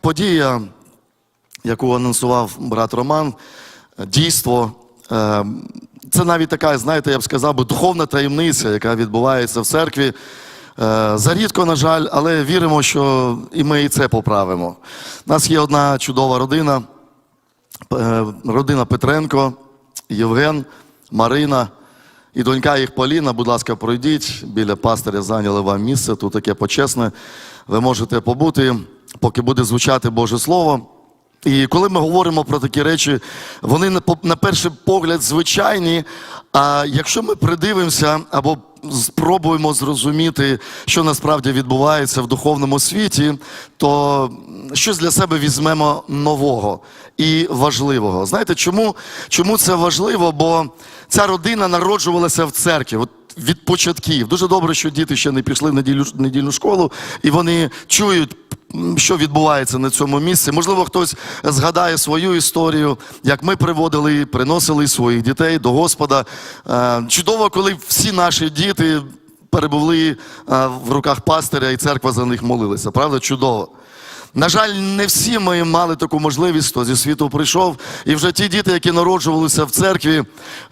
подія, яку анонсував брат Роман, дійство. е, Це навіть така, знаєте, я б сказав би, духовна таємниця, яка відбувається в церкві. Е, Зарідко, на жаль, але віримо, що і ми і це поправимо. У нас є одна чудова родина, е, родина Петренко, Євген, Марина і донька їх Поліна. Будь ласка, пройдіть. Біля пастиря зайняли вам місце. Тут таке почесне. Ви можете побути, поки буде звучати Боже Слово. І коли ми говоримо про такі речі, вони на перший погляд звичайні. А якщо ми придивимося або спробуємо зрозуміти, що насправді відбувається в духовному світі, то щось для себе візьмемо нового і важливого. Знаєте, чому, чому це важливо? Бо ця родина народжувалася в церкві. Від початків. Дуже добре, що діти ще не пішли в недільну школу, і вони чують, що відбувається на цьому місці. Можливо, хтось згадає свою історію, як ми приводили, приносили своїх дітей до Господа. Е, Чудово, коли всі наші діти перебули е, в руках пастиря, і церква за них молилася. Правда, чудово. На жаль, не всі ми мали таку можливість, хто зі світу прийшов. І вже ті діти, які народжувалися в церкві,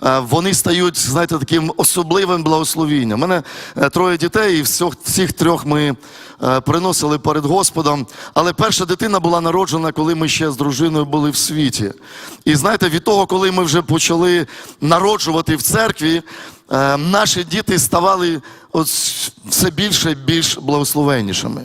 е, вони стають, знаєте, таким особливим благословінням. У мене е, троє дітей, і всіх, всіх трьох ми е, приносили перед Господом. Але перша дитина була народжена, коли ми ще з дружиною були в світі. І знаєте, від того, коли ми вже почали народжувати в церкві, наші діти ставали все більше і більш благословеннішими.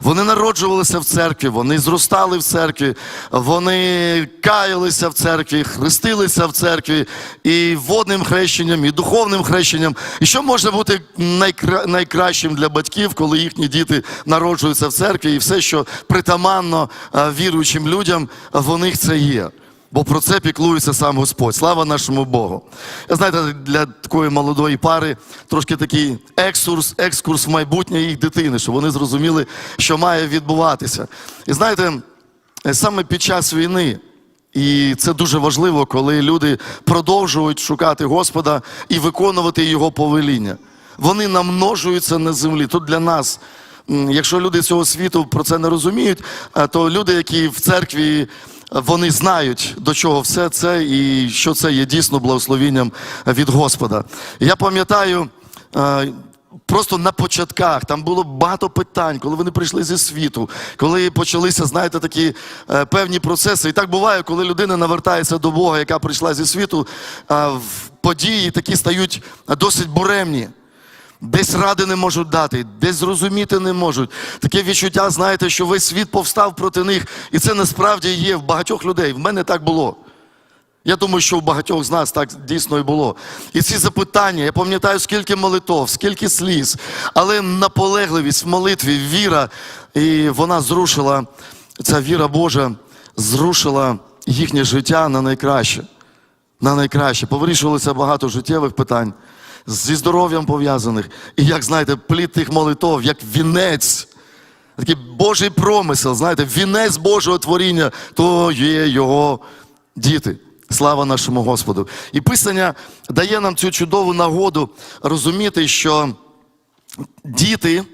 Вони народжувалися в церкві, вони зростали в церкві, вони каялися в церкві, хрестилися в церкві і водним хрещенням, і духовним хрещенням. І що може бути найкра... найкращим для батьків, коли їхні діти народжуються в церкві, і все, що притаманно віруючим людям, в них це є. Бо про це піклується сам Господь. Слава нашому Богу. Я знаєте, для такої молодої пари трошки такий екскурс, екскурс в майбутнє їх дитини, щоб вони зрозуміли, що має відбуватися. І знаєте, саме під час війни, і це дуже важливо, коли люди продовжують шукати Господа і виконувати Його повеління. Вони намножуються на землі. Тут для нас. Якщо люди цього світу про це не розуміють, то люди, які в церкві вони знають, до чого все це і що це є дійсно благословінням від Господа. Я пам'ятаю. е, Просто на початках там було багато питань, коли вони прийшли зі світу, коли почалися, знаєте, такі е, певні процеси. І так буває, коли людина навертається до Бога, яка прийшла зі світу, е, події такі стають досить буремні. Десь ради не можуть дати, десь зрозуміти не можуть. Таке відчуття, знаєте, що весь світ повстав проти них. І це насправді є в багатьох людей. В мене так було. Я думаю, що в багатьох з нас так дійсно і було. І ці запитання, я пам'ятаю, скільки молитов, скільки сліз, але наполегливість в молитві, віра, і вона зрушила, ця віра Божа зрушила їхнє життя на найкраще. На найкраще. Повирішувалося багато життєвих питань зі здоров'ям пов'язаних. І як знаєте, плід тих молитов, як вінець. Такий Божий промисел, знаєте, вінець Божого творіння, то є його діти. Слава нашому Господу. І Писання дає нам цю чудову нагоду розуміти, що діти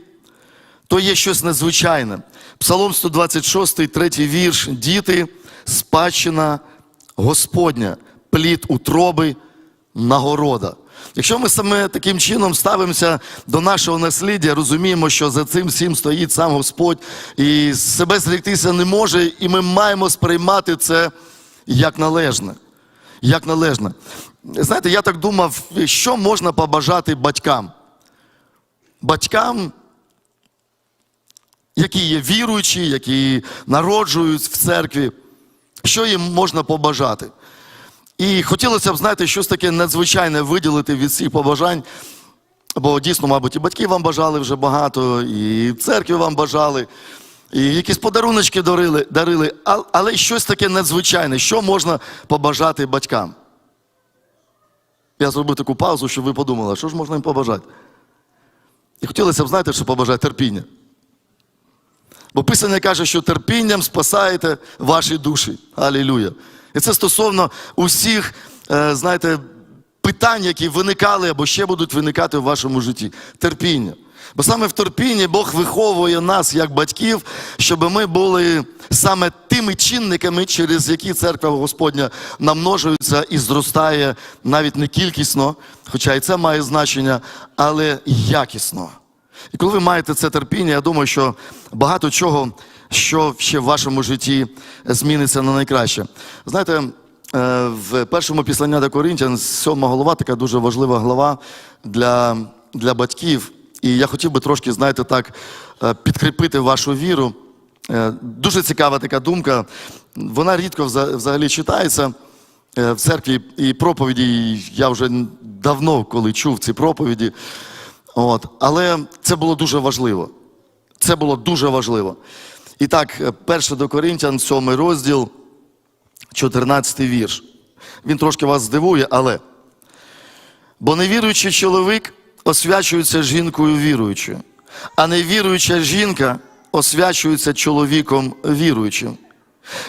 то є щось надзвичайне. Псалом 126, третій вірш. Діти, спадщина Господня, плід утроби, нагорода. Якщо ми саме таким чином ставимося до нашого насліддя, розуміємо, що за цим всім стоїть сам Господь, і себе зріктися не може, і ми маємо сприймати це як належне. Як належне. Знаєте, я так думав, що можна побажати батькам? Батькам, які є віруючі, які народжують в церкві, що їм можна побажати? І хотілося б, знаєте, щось таке надзвичайне виділити від всіх побажань. Бо дійсно, мабуть, і батьки вам бажали вже багато, і церкві вам бажали, і якісь подаруночки дарили, дарили, але щось таке надзвичайне, що можна побажати батькам. Я зробив таку паузу, щоб ви подумали, що ж можна їм побажати. І хотілося б, знаєте, що побажати терпіння. Бо Писання каже, що терпінням спасаєте ваші душі. Алілюя. І це стосовно усіх, е, знаєте, питань, які виникали або ще будуть виникати в вашому житті. Терпіння. Бо саме в терпінні Бог виховує нас як батьків, щоб ми були саме тими чинниками, через які церква Господня намножується і зростає навіть не кількісно, хоча і це має значення, але якісно. І коли ви маєте це терпіння, я думаю, що багато чого, що ще в вашому житті зміниться на найкраще. Знаєте, е, в першому післання до Коринтян, сьома голова, така дуже важлива глава для, для батьків. І я хотів би трошки, знаєте, так, е, підкріпити вашу віру. Е, Дуже цікава така думка. Вона рідко взагалі читається в церкві і проповіді. Я вже давно, коли чув ці проповіді. От. Але це було дуже важливо. Це було дуже важливо. І так, е, перше до Коринтян, сьомий розділ, 14 вірш. Він трошки вас здивує, але. Бо невіруючий чоловік освячується жінкою віруючою, а невіруюча жінка освячується чоловіком віруючим.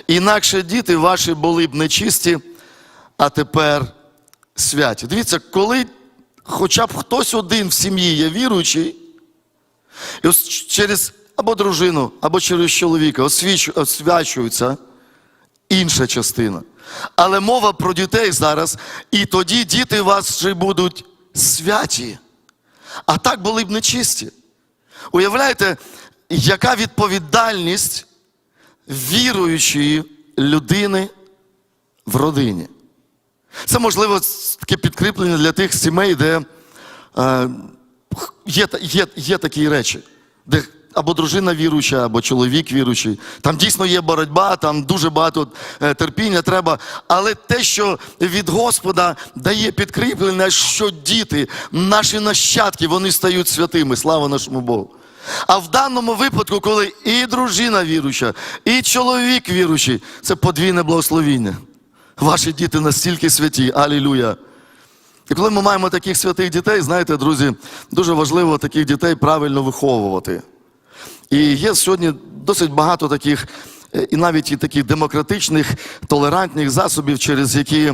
Інакше діти ваші були б нечисті, а тепер святі. Дивіться, коли хоча б хтось один в сім'ї є віруючий, і ось через або дружину, або через чоловіка освячується інша частина. Але мова про дітей зараз, і тоді діти ваші будуть святі. А так були б нечисті. Уявляєте, яка відповідальність віруючої людини в родині? Це можливо таке підкріплення для тих сімей, де е, є, є, є такі речі, де або дружина віруюча, або чоловік віруючий. Там дійсно є боротьба, там дуже багато е, терпіння треба. Але те, що від Господа дає підкріплення, що діти, наші нащадки, вони стають святими. Слава нашому Богу. А в даному випадку, коли і дружина віруюча, і чоловік віруючий, це подвійне благословіння. Ваші діти настільки святі. Алілюя. І коли ми маємо таких святих дітей, знаєте, друзі, дуже важливо таких дітей правильно виховувати. І є сьогодні досить багато таких, е, і навіть і таких демократичних, толерантних засобів, через які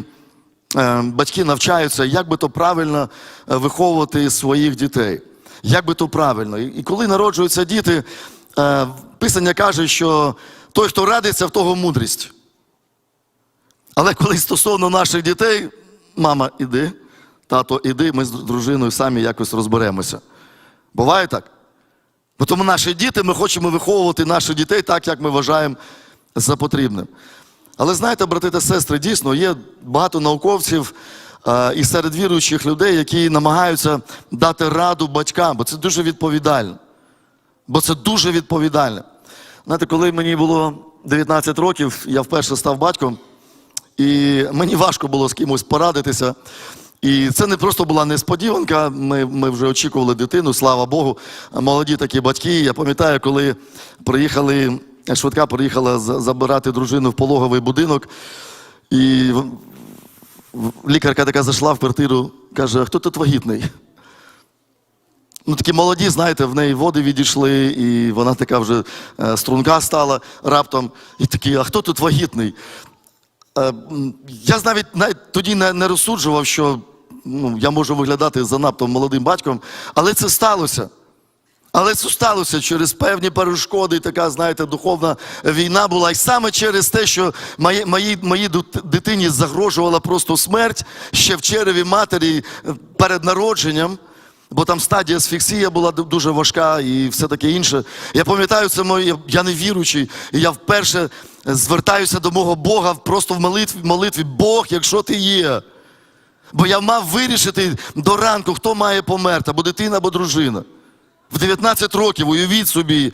е, батьки навчаються, як би то правильно е, виховувати своїх дітей. Як би то правильно. І коли народжуються діти, Писання каже, що той, хто радиться, в того мудрість. Але коли стосовно наших дітей, мама, іди, тато, іди, ми з дружиною самі якось розберемося. Буває так? Бо тому наші діти, ми хочемо виховувати наших дітей так, як ми вважаємо за потрібним. Але знаєте, брати та сестри, дійсно є багато науковців е, і серед віруючих людей, які намагаються дати раду батькам, бо це дуже відповідально. Бо це дуже відповідально. Знаєте, коли мені було 19 років, я вперше став батьком, і мені важко було з кимось порадитися. І це не просто була несподіванка. Ми, ми вже очікували дитину, слава Богу. Молоді такі батьки. Я пам'ятаю, коли приїхали, швидка приїхала забирати дружину в пологовий будинок. І лікарка така зайшла в квартиру, каже: хто тут вагітний? Ну, такі молоді, знаєте, в неї води відійшли, і вона така вже е, струнка стала раптом. І такі, а хто тут вагітний? Е, Я навіть, навіть тоді не, не розсуджував, що ну, я можу виглядати занадто молодим батьком, але це сталося. Але це сталося через певні перешкоди, така, знаєте, духовна війна була. І саме через те, що моїй, моїй, моїй дитині загрожувала просто смерть ще в череві матері е, перед народженням, бо там стадія асфіксія була дуже важка і все таке інше. Я пам'ятаю, це моє, я не віруючий, і я вперше звертаюся до мого Бога просто в молитві, молитві Бог, якщо ти є. Бо я мав вирішити до ранку, хто має померти, або дитина, або дружина. В 19 років, уявіть собі,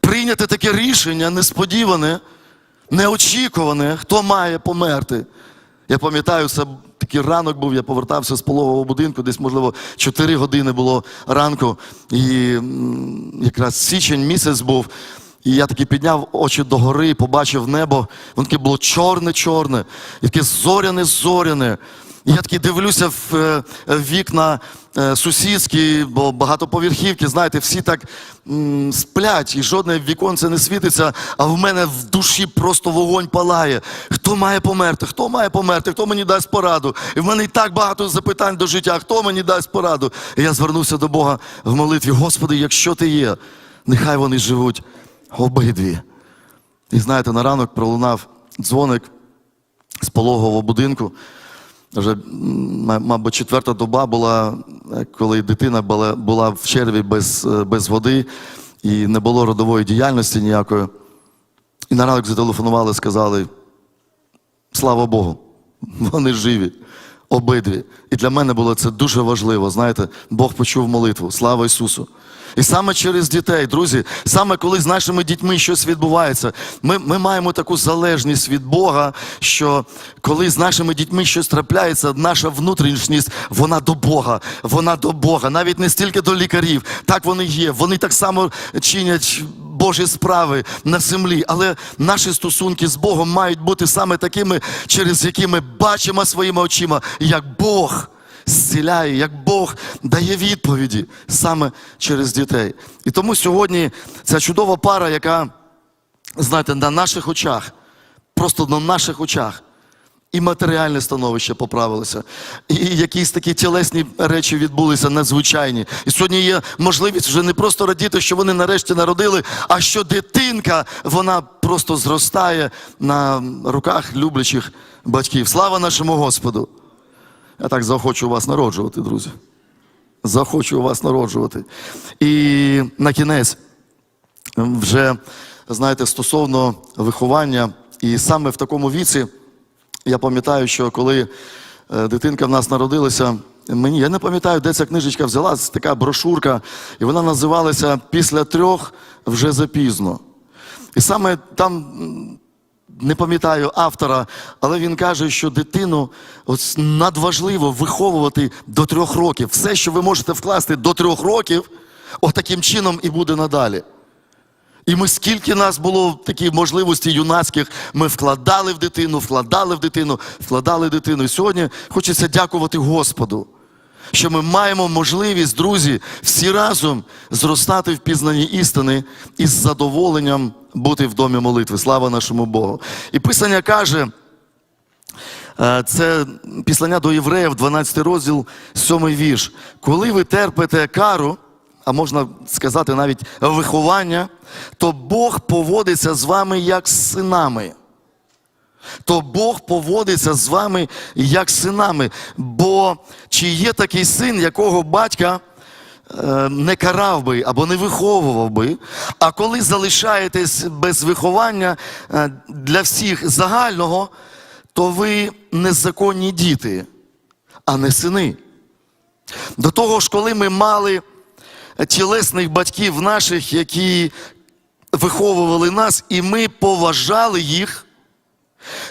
прийняти таке рішення несподіване, неочікуване, хто має померти. Я пам'ятаю, це такий ранок був, я повертався з пологового будинку, десь, можливо, 4 години було ранку. І якраз січень місяць був. І я таки підняв очі догори, побачив небо. Воно таке було чорне-чорне, і таке зоряне-зоряне. Я такий дивлюся в, е, вікна е, сусідські, бо багатоповерхівки, знаєте, всі так сплять, і жодне віконце не світиться, а в мене в душі просто вогонь палає. Хто має померти? Хто має померти? Хто мені дасть пораду? І в мене і так багато запитань до життя. Хто мені дасть пораду? І я звернувся до Бога в молитві. Господи, якщо ти є, нехай вони живуть обидві. І знаєте, на ранок пролунав дзвоник з пологового будинку. Вже, мабуть, четверта доба була, е, коли дитина була, в черві без, е, без води і не було родової діяльності ніякої. І на ранок зателефонували, сказали: слава Богу, вони живі, обидві. І для мене було це дуже важливо. Знаєте, Бог почув молитву. Слава Ісусу! І саме через дітей, друзі, саме коли з нашими дітьми щось відбувається, ми, ми маємо таку залежність від Бога, що коли з нашими дітьми щось трапляється, наша внутрішність, вона до Бога, вона до Бога, навіть не стільки до лікарів. Так вони є. Вони так само чинять Божі справи на землі. Але наші стосунки з Богом мають бути саме такими, через які ми бачимо своїми очима, як Бог зціляє, як Бог дає відповіді саме через дітей. І тому сьогодні ця чудова пара, яка, знаєте, на наших очах, просто на наших очах. І матеріальне становище поправилося, і якісь такі тілесні речі відбулися надзвичайні. І сьогодні є можливість вже не просто радіти, що вони нарешті народили, а що дитинка вона просто зростає на руках люблячих батьків. Слава нашому Господу! Я так захочу вас народжувати, друзі. Захочу вас народжувати. І на кінець, вже, знаєте, стосовно виховання, і саме в такому віці, я пам'ятаю, що коли е, дитинка в нас народилася, мені, я не пам'ятаю, де ця книжечка взялась, така брошурка, і вона називалася Після трьох вже запізно. І саме там не пам'ятаю автора, але він каже, що дитину надважливо виховувати до трьох років. Все, що ви можете вкласти до трьох років, отаким чином і буде надалі. І ми скільки нас було такі можливості юнацьких, ми вкладали в дитину, вкладали в дитину, вкладали в дитину. І сьогодні хочеться дякувати Господу, що ми маємо можливість, друзі, всі разом зростати в пізнанні істини і з задоволенням бути в домі молитви. Слава нашому Богу. І Писання каже, е, це післання до євреїв, 12 розділ, 7 вірш. Коли ви терпите кару, а можна сказати навіть виховання, то Бог поводиться з вами як з синами. То Бог поводиться з вами як з синами. Бо чи є такий син, якого батька не карав би або не виховував би, а коли залишаєтесь без виховання е, для всіх загального, то ви незаконні діти, а не сини. До того ж, коли ми мали тілесних батьків наших, які виховували нас, і ми поважали їх,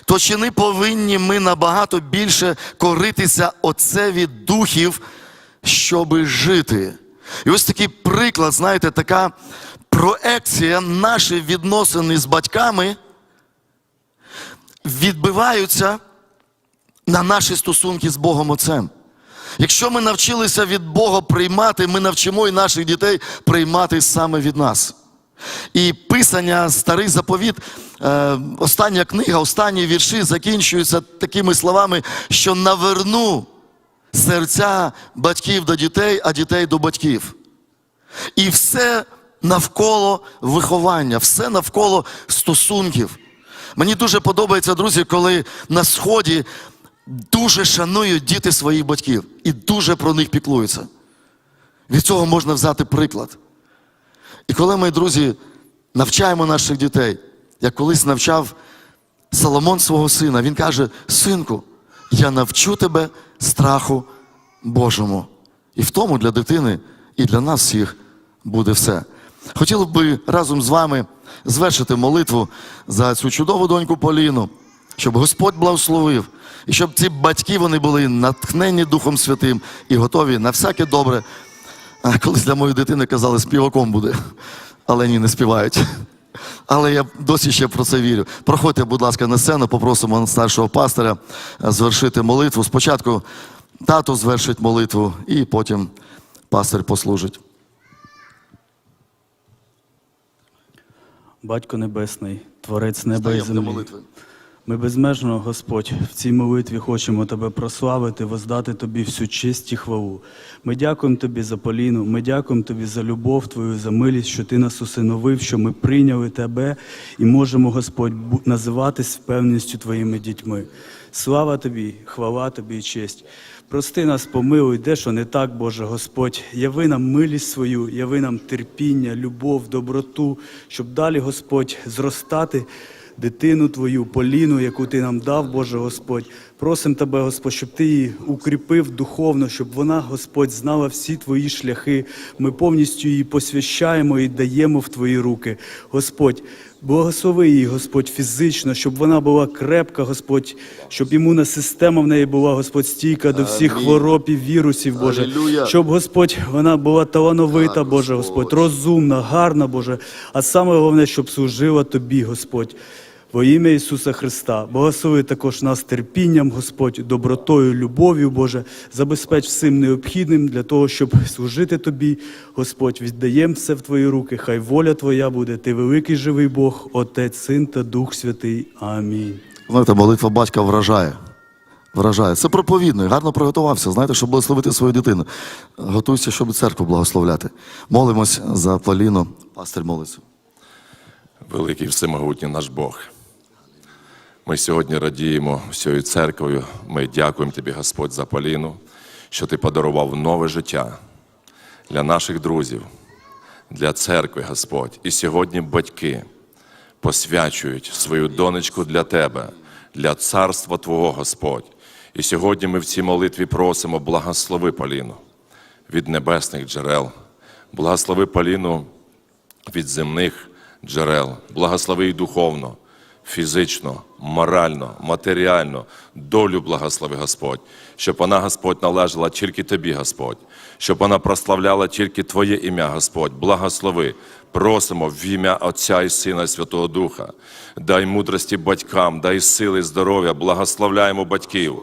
то чи не повинні ми набагато більше коритися отцеві духів, щоби жити? І ось такий приклад, знаєте, така проекція наші відносини з батьками відбиваються на наші стосунки з Богом Отцем. Якщо ми навчилися від Бога приймати, ми навчимо і наших дітей приймати саме від нас. І писання, старий заповіт, е, остання книга, останні вірші закінчуються такими словами, що наверну серця батьків до дітей, а дітей до батьків. І все навколо виховання, все навколо стосунків. Мені дуже подобається, друзі, коли на сході дуже шанують діти своїх батьків і дуже про них піклуються. Від цього можна взяти приклад. І коли ми, друзі, навчаємо наших дітей, як колись навчав Соломон свого сина, він каже: Синку, я навчу тебе страху Божому. І в тому для дитини і для нас всіх буде все. Хотів би разом з вами звершити молитву за цю чудову доньку Поліну, щоб Господь благословив, і щоб ці батьки вони були натхнені Духом Святим і готові на всяке добре. Колись для моєї дитини казали, співаком буде, але ні, не співають. Але я досі ще про це вірю. Проходьте, будь ласка, на сцену, попросимо старшого пастиря е, звершити молитву. Спочатку тато звершить молитву, і потім пастир послужить. Батько Небесний, Творець неба і землі. Ми безмежно, Господь, в цій молитві хочемо Тебе прославити, воздати Тобі всю честь і хвалу. Ми дякуємо Тобі за Поліну, ми дякуємо Тобі за любов Твою, за милість, що Ти нас усиновив, що ми прийняли Тебе і можемо, Господь, називатись впевненістю Твоїми дітьми. Слава Тобі, хвала Тобі і честь. Прости нас, помилуй, де що не так, Боже Господь. Яви нам милість свою, яви нам терпіння, любов, доброту, щоб далі, Господь, зростати дитину Твою, Поліну, яку Ти нам дав, Боже Господь. Просим Тебе, Господь, щоб Ти її укріпив духовно, щоб вона, Господь, знала всі Твої шляхи. Ми повністю її посвящаємо і даємо в Твої руки. Господь, благослови її, Господь, фізично, щоб вона була крепка, Господь, щоб імунна система в неї була, Господь, стійка до всіх хвороб і вірусів, Боже. Щоб, Господь, вона була талановита, Боже. Господь, розумна, гарна, Боже. А саме головне, щоб служила Тобі, Господь. Во ім'я Ісуса Христа, благослови також нас терпінням, Господь, добротою, любов'ю, Боже, забезпеч всім необхідним для того, щоб служити Тобі, Господь, віддаємо все в Твої руки, хай воля Твоя буде, Ти великий живий Бог, Отець, Син та Дух Святий. Амінь. Знаєте, молитва батька вражає. Вражає. Це проповідно, і гарно приготувався, знаєте, щоб благословити свою дитину. Готуйся, щоб церкву благословляти. Молимось за Поліну. Пастир молиться. Великий всемогутній наш Бог. Ми сьогодні радіємо всією церквою. Ми дякуємо Тобі, Господь, за Поліну, що Ти подарував нове життя для наших друзів, для церкви, Господь. І сьогодні батьки посвячують свою донечку для Тебе, для царства Твого, Господь. І сьогодні ми в цій молитві просимо благослови Поліну від небесних джерел, благослови Поліну від земних джерел, благослови і духовно, фізично, морально, матеріально, долю благослови Господь, щоб вона, Господь, належала тільки Тобі, Господь, щоб вона прославляла тільки Твоє ім'я, Господь. Благослови. Просимо в ім'я Отця і Сина і Святого Духа. Дай мудрості батькам, дай сили, здоров'я, благословляємо батьків.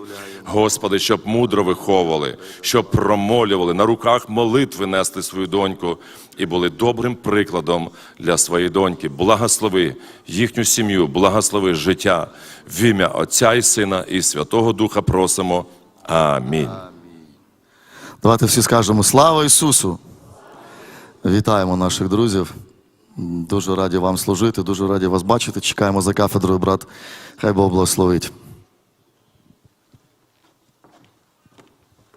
Господи, щоб мудро виховували, щоб промолювали, на руках молитви несли свою доньку і були добрим прикладом для своєї доньки. Благослови їхню сім'ю, благослови життя. В ім'я Отця і Сина і Святого Духа просимо. Амінь. Давайте всі скажемо слава Ісусу! Вітаємо наших друзів. Дуже раді вам служити, дуже раді вас бачити. Чекаємо за кафедрою, брат. Хай Бог благословить.